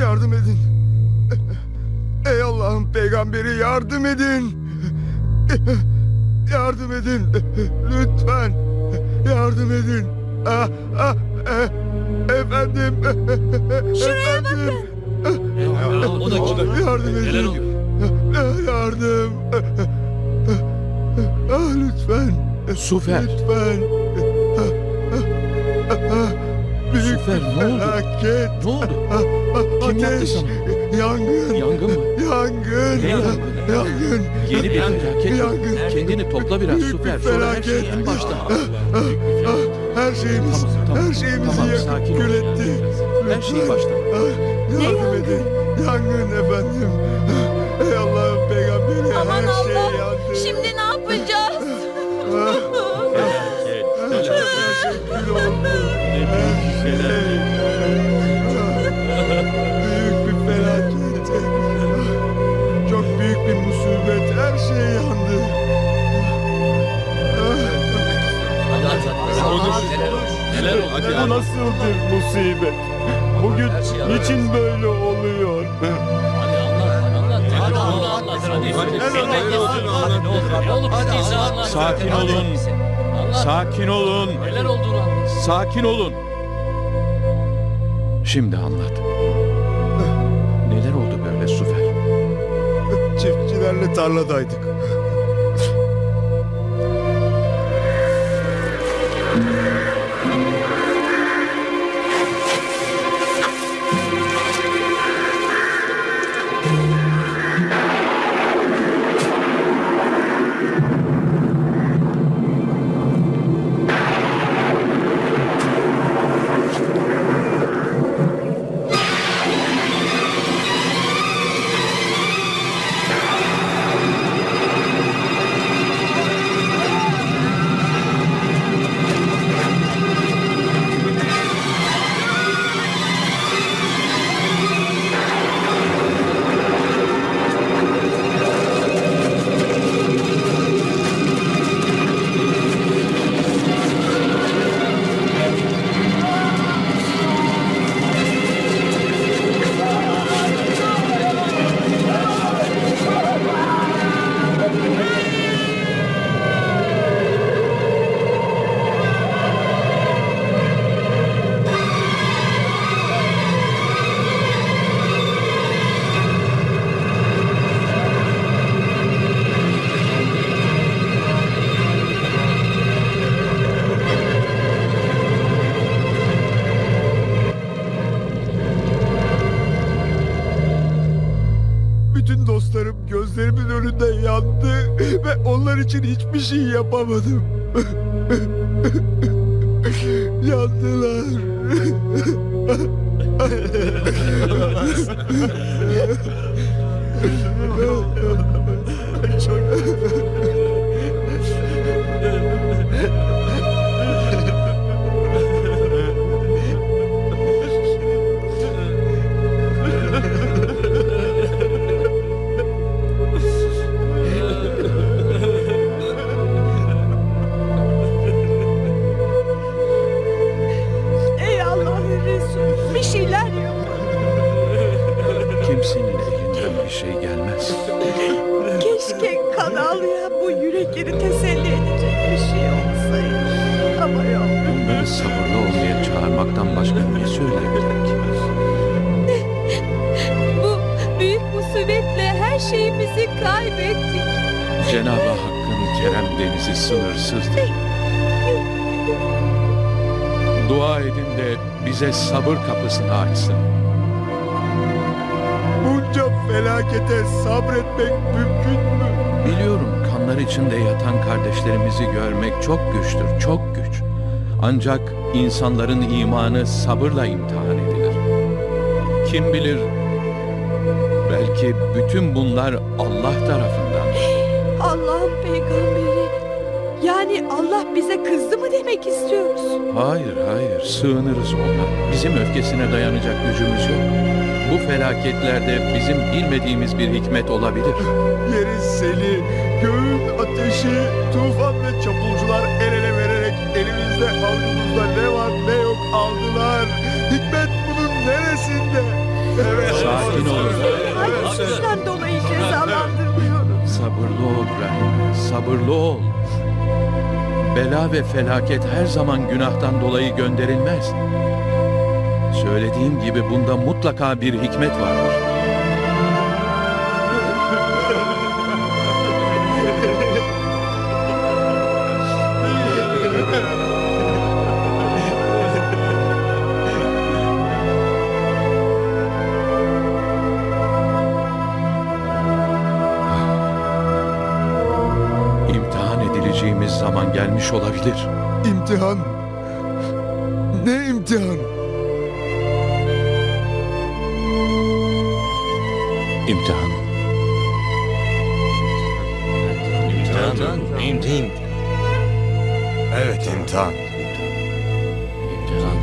Yardım edin. Ey Allah'ın peygamberi yardım edin. Yardım edin. Lütfen. Yardım edin. Ah, ah, eh, efendim. Şuraya Efendim. O da kim? Yardım edin. Yardım. Ah, lütfen. Sufer. Lütfen. Bir ne oldu? felaket. Ne oldu? Kim yaptı Ateş, sana? yangın, Yangın mı? yangın, Ne yangını? yangın. Yeni bir felaket. Yangın. Kendini topla biraz Büyük bir Sonra her şey felaket. en başta. Ah, Her şeyimiz, Tamam, tamam, her şeyimizi tamam, yakıp sakin ol. kül etti. Her şeyi Lütfen. baştan. Ah, Yardım edin. Yangın efendim. Ey Allah'ın peygamberi Aman her şey Allah, yandı. şimdi ne yapacağız? Ah, her şey kül oldu. Her Neler oldu? Bu nasıl bir musibet? Bugün niçin böyle oluyor? Hadi anlat, anlat. Hadi anlat, anlat. Hadi. Hadi, Ne olup bittiyse anlat. Sakin Hadi. olun. Sakin olun. Neler olduğunu anlat. Sakin olun. Şimdi anlat. Neler oldu böyle Sufer? Çiftçilerle tarladaydık. Música önünde yandı ve onlar için hiçbir şey yapamadım. Yandılar. Ey çağırmaktan başka ne söyleyebilirim ki? Bu büyük musibetle her şeyimizi kaybettik. Cenab-ı Hakk'ın kerem denizi sınırsızdır. Dua edin de bize sabır kapısını açsın. Bunca felakete sabretmek mümkün mü? Biliyorum kanlar içinde yatan kardeşlerimizi görmek çok güçtür, çok güç. Ancak insanların imanı sabırla imtihan edilir. Kim bilir belki bütün bunlar Allah tarafından. Allah'ın peygamberi. Yani Allah bize kızdı mı demek istiyorsun? Hayır, hayır, sığınırız ona. Bizim öfkesine dayanacak gücümüz yok. Bu felaketlerde bizim bilmediğimiz bir hikmet olabilir. Yerin seli, göğün ateşi, tufan ve çapulcular neresinde? Evet. Sakin olun. Suçtan dolayı cezalandırılıyoruz? Sabırlı ol Rahim, sabırlı ol. Bela ve felaket her zaman günahtan dolayı gönderilmez. Söylediğim gibi bunda mutlaka bir hikmet vardır. Edileceğimiz zaman gelmiş olabilir. İmtihan. Ne imtihan? İmtihan. İmtihan. İmtihan. Evet imtihan. İmtihan.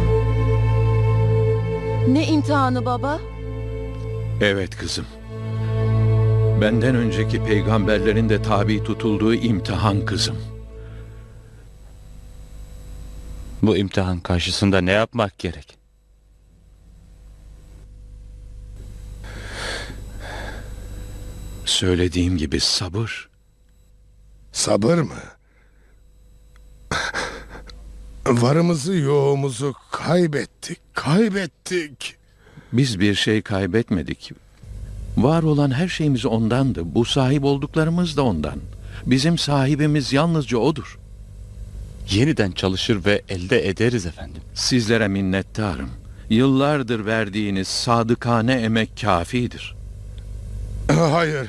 Ne imtihanı baba? Evet kızım. Benden önceki peygamberlerin de tabi tutulduğu imtihan kızım. Bu imtihan karşısında ne yapmak gerek? Söylediğim gibi sabır. Sabır mı? Varımızı yoğumuzu kaybettik, kaybettik. Biz bir şey kaybetmedik. Var olan her şeyimiz ondandı. Bu sahip olduklarımız da ondan. Bizim sahibimiz yalnızca odur. Yeniden çalışır ve elde ederiz efendim. Sizlere minnettarım. Yıllardır verdiğiniz sadıkane emek kafidir. Hayır,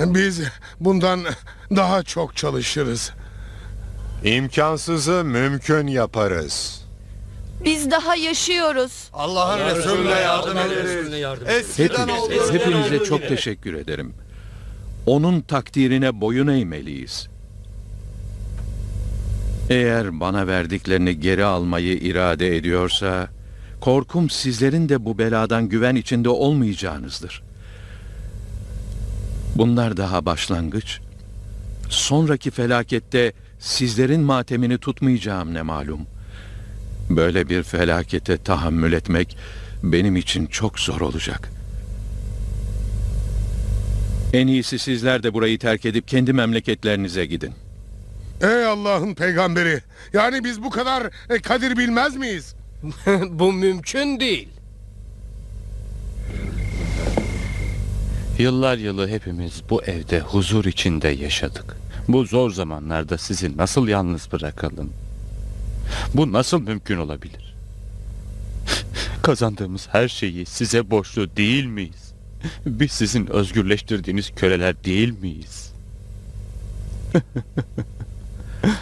biz bundan daha çok çalışırız. İmkansızı mümkün yaparız. Biz daha yaşıyoruz. Allah'ın Resulüne yardım yardım Eskiden Hepinize, hepinize çok teşekkür ederim. Onun takdirine boyun eğmeliyiz. Eğer bana verdiklerini geri almayı irade ediyorsa, korkum sizlerin de bu beladan güven içinde olmayacağınızdır. Bunlar daha başlangıç. Sonraki felakette sizlerin matemini tutmayacağım ne malum. Böyle bir felakete tahammül etmek benim için çok zor olacak. En iyisi sizler de burayı terk edip kendi memleketlerinize gidin. Ey Allah'ın peygamberi, yani biz bu kadar e, kadir bilmez miyiz? Bu mümkün değil. Yıllar yılı hepimiz bu evde huzur içinde yaşadık. Bu zor zamanlarda sizi nasıl yalnız bırakalım? Bu nasıl mümkün olabilir? Kazandığımız her şeyi size borçlu değil miyiz? Biz sizin özgürleştirdiğiniz köleler değil miyiz?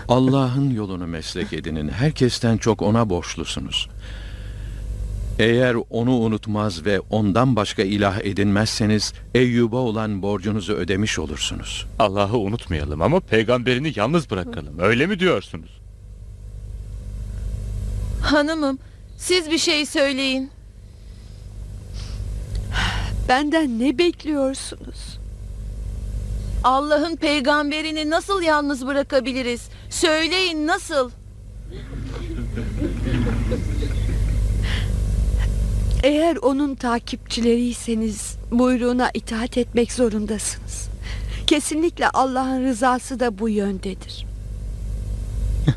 Allah'ın yolunu meslek edinin. Herkesten çok ona borçlusunuz. Eğer onu unutmaz ve ondan başka ilah edinmezseniz Eyyub'a olan borcunuzu ödemiş olursunuz. Allah'ı unutmayalım ama peygamberini yalnız bırakalım. Öyle mi diyorsunuz? Hanımım, siz bir şey söyleyin. Benden ne bekliyorsunuz? Allah'ın peygamberini nasıl yalnız bırakabiliriz? Söyleyin nasıl? Eğer onun takipçileriyseniz buyruğuna itaat etmek zorundasınız. Kesinlikle Allah'ın rızası da bu yöndedir.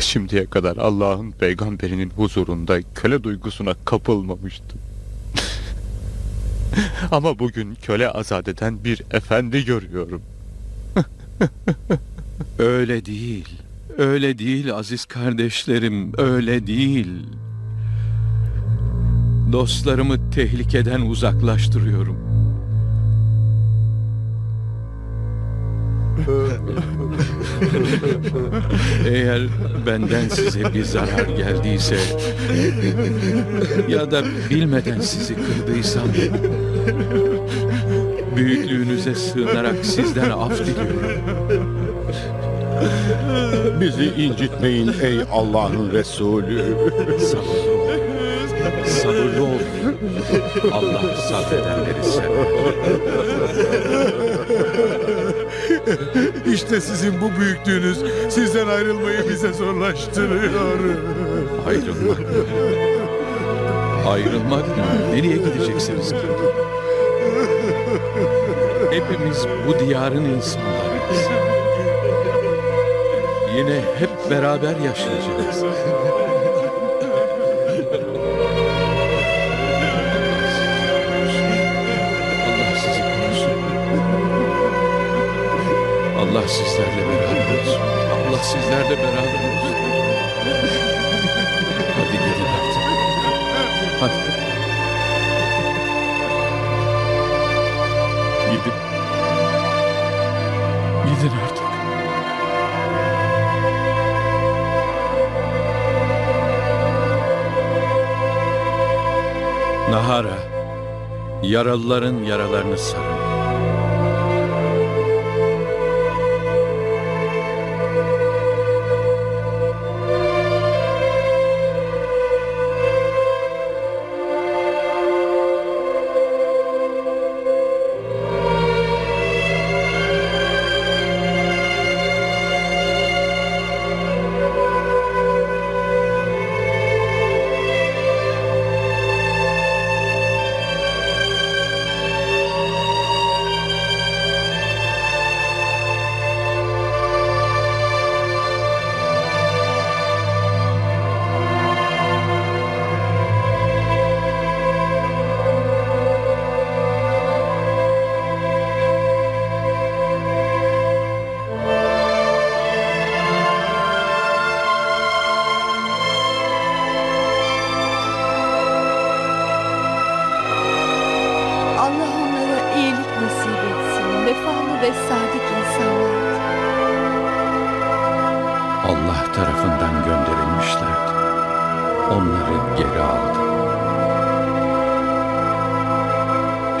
Şimdiye kadar Allah'ın peygamberinin huzurunda köle duygusuna kapılmamıştım. Ama bugün köle azat eden bir efendi görüyorum. Öyle değil. Öyle değil aziz kardeşlerim. Öyle değil. Dostlarımı tehlikeden uzaklaştırıyorum. Eğer benden size bir zarar geldiyse ya da bilmeden sizi kırdıysam büyüklüğünüze sığınarak sizden af diliyorum. Bizi incitmeyin ey Allah'ın Resulü. Sabırlı ol. Sabırlı ol. Allah sabredenleri sever. İşte sizin bu büyüklüğünüz sizden ayrılmayı bize zorlaştırıyor. Ayrılmak mı? Ayrılmak mı? Nereye gideceksiniz ki? Hepimiz bu diyarın insanlarıyız. Yine hep beraber yaşayacağız. Allah sizi korusun. Allah sizlerle beraber olsun. Allah sizlerle beraber olsun. Hadi gelin artık. Hadi. Nahara, yaralıların yaralarını sarın.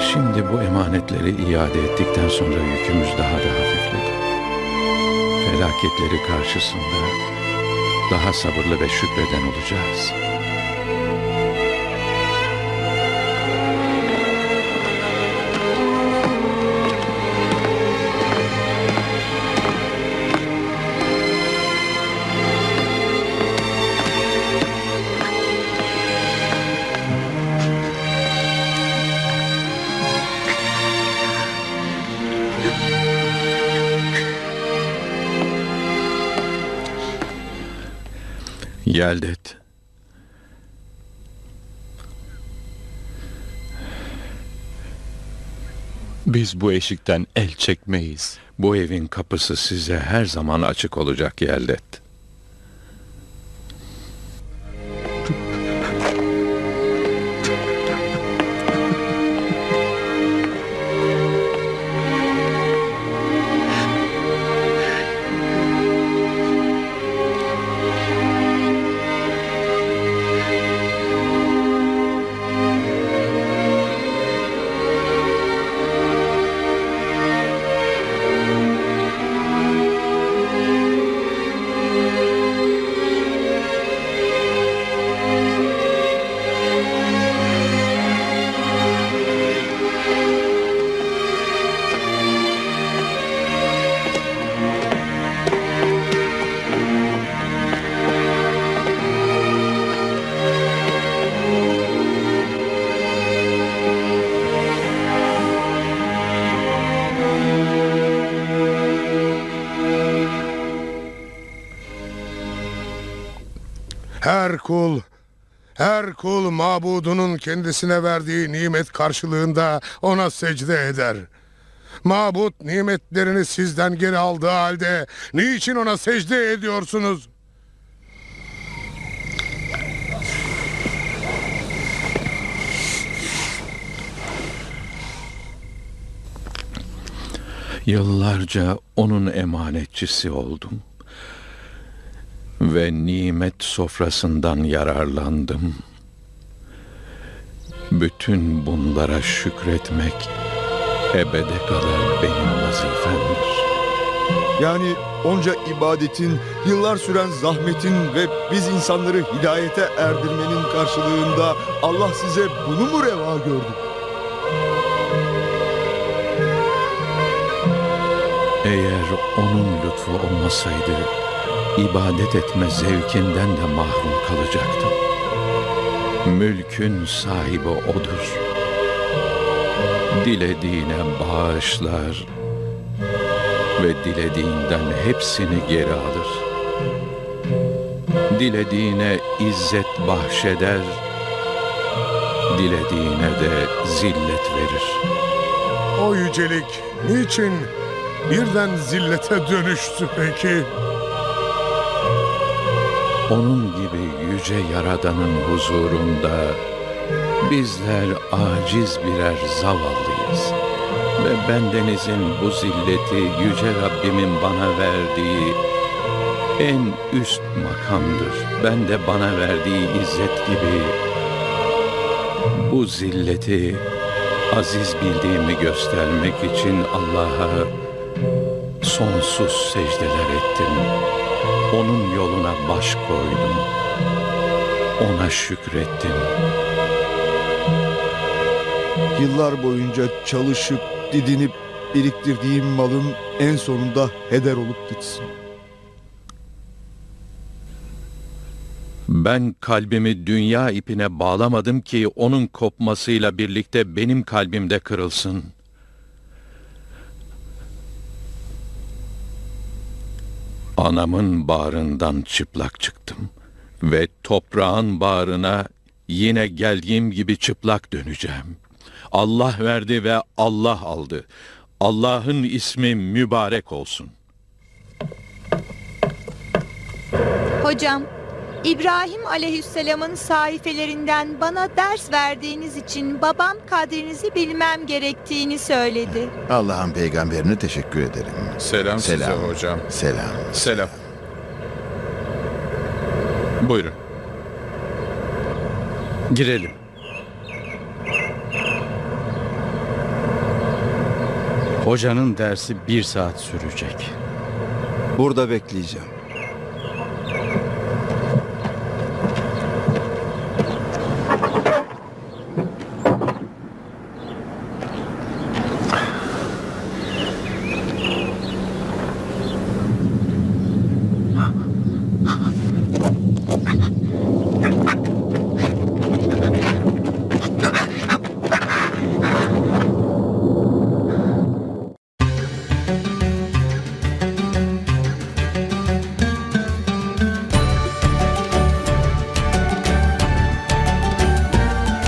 Şimdi bu emanetleri iade ettikten sonra yükümüz daha da hafifledi. Felaketleri karşısında daha sabırlı ve şükreden olacağız. Yeldet. Biz bu eşikten el çekmeyiz. Bu evin kapısı size her zaman açık olacak Yeldet. Her kul, her kul mabudunun kendisine verdiği nimet karşılığında ona secde eder. Mabut nimetlerini sizden geri aldığı halde niçin ona secde ediyorsunuz? Yıllarca onun emanetçisi oldum. Ve nimet sofrasından yararlandım. Bütün bunlara şükretmek ebede kadar benim vazifemdir. Yani onca ibadetin, yıllar süren zahmetin ve biz insanları hidayete erdirmenin karşılığında Allah size bunu mu reva gördü? Eğer onun lütfu olmasaydı ibadet etme zevkinden de mahrum kalacaktım. Mülkün sahibi odur. Dilediğine bağışlar ve dilediğinden hepsini geri alır. Dilediğine izzet bahşeder, dilediğine de zillet verir. O yücelik niçin birden zillete dönüştü peki? Onun gibi yüce yaradanın huzurunda bizler aciz birer zavallıyız. Ve bendenizin bu zilleti yüce Rabbimin bana verdiği en üst makamdır. Ben de bana verdiği izzet gibi bu zilleti aziz bildiğimi göstermek için Allah'a sonsuz secdeler ettim. Onun yoluna baş koydum. Ona şükrettim. Yıllar boyunca çalışıp, didinip, biriktirdiğim malın en sonunda heder olup gitsin. Ben kalbimi dünya ipine bağlamadım ki onun kopmasıyla birlikte benim kalbimde kırılsın. Anamın bağrından çıplak çıktım ve toprağın bağrına yine geldiğim gibi çıplak döneceğim. Allah verdi ve Allah aldı. Allah'ın ismi mübarek olsun. Hocam, İbrahim aleyhisselamın sahifelerinden bana ders verdiğiniz için babam kadrinizi bilmem gerektiğini söyledi. Allah'ın peygamberine teşekkür ederim. Selam, Selam. size hocam. Selam. Selam. Buyurun. Girelim. Hocanın dersi bir saat sürecek. Burada bekleyeceğim.